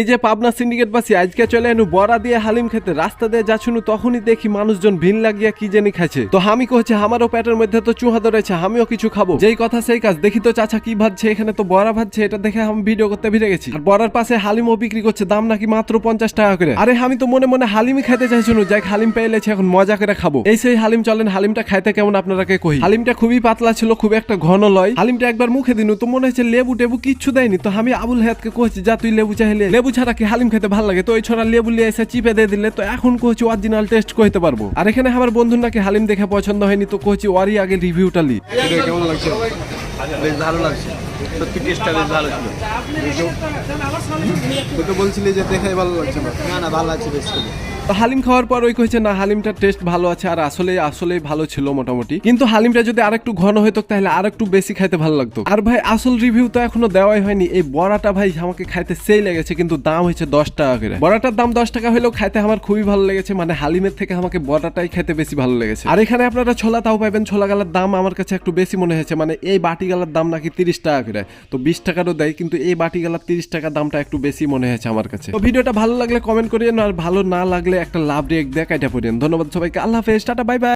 এই যে পাবনা সিন্ডিকেট বাসি আজকে চলে এনু বড়া দিয়ে হালিম খেতে, রাস্তা দিয়ে যাচ্ছুনু, তখনই দেখি মানুষজন ভিড় লাগিয়া কি জানি খাচ্ছে তো আমি কহছে আমারও পেটের মধ্যে তো চুহা ধরেছে আমিও কিছু খাব। যেই কথা সেই কাজ, দেখি তো চাচা কি ভাবছে এখানে তো বড়া ভাবছে এটা দেখে আমি ভিডিও করতে ভিড়ে গেছি। আর বড়ার পাশে হালিমও বিক্রি করছে, দাম নাকি মাত্র পঞ্চাশ টাকা করে। আরে আমি তো মনে মনে হালিমই খেতে চাইছিনু, যাই হালিম পেয়েছে এখন মজা করে খাব। এই সেই হালিম চলেন, হালিমটা খাইতে কেমন আপনারাকে কই? হালিমটা খুবই পাতলা ছিল, খুব একটা ঘন লয়। হালিমটা একবার মুখে দিনু, তো মনে হচ্ছে লেবু টেবু কিচ্ছু দেয়নি। তো আমি আবুল হায়াতকে কইছি, যা তুই লেবু চাইলে লেবু ছাড়া কি হালিম খেতে ভালো লাগে তো এই ছড়া লেবু লিয়ে এসে চিপে দিয়ে দিলে তো এখন কোচি অরিজিনাল টেস্ট করতে পারব আর এখানে আমার বন্ধুর নাকি হালিম দেখে পছন্দ হয়নি তো কোচি ওরই আগে রিভিউটা লি কেমন লাগছে বেশ ভালো লাগছে সত্যি টেস্টটা বেশ ভালো ছিল তুই তো বলছিলি যে দেখে ভালো লাগছে না না ভালো লাগছে বেশ তো হালিম খাওয়ার পর ওই কইছে, না, হালিমটার টেস্ট ভালো আছে আর আসলে আসলে ভালো ছিল মোটামুটি। কিন্তু হালিমটা যদি আরেকটু ঘন হইতো, তাহলে আরেকটু বেশি খাইতে ভালো লাগতো। আর ভাই, আসল রিভিউ তো এখনও দেওয়াই হয়নি। এই বড়াটা ভাই আমাকে খাইতে সেই লেগেছে, কিন্তু দাম হয়েছে দশ টাকা করে। বড়াটার দাম দশ টাকা হলেও খাইতে আমার খুবই ভালো লেগেছে মানে হালিমের থেকে আমাকে বড়াটাই খেতে বেশি ভালো লেগেছে। আর এখানে আপনারা ছোলা তাও পাবেন ছোলা গালার দাম আমার কাছে একটু বেশি মনে হয়েছে মানে এই বাটি গালার দাম নাকি তিরিশ টাকা করে। তো বিশ টাকারও দেয়, কিন্তু এই বাটি গালার তিরিশ টাকা দামটা একটু বেশি মনে হয়েছে আমার কাছে। তো ভিডিওটা ভালো লাগলে কমেন্ট করিয়েন, আর ভালো না লাগলে একটা লাভ রিয়েক্ট দেখাইটা পড়েন ধন্যবাদ সবাইকে। আল্লাহ হাফেজ। Tata bye bye.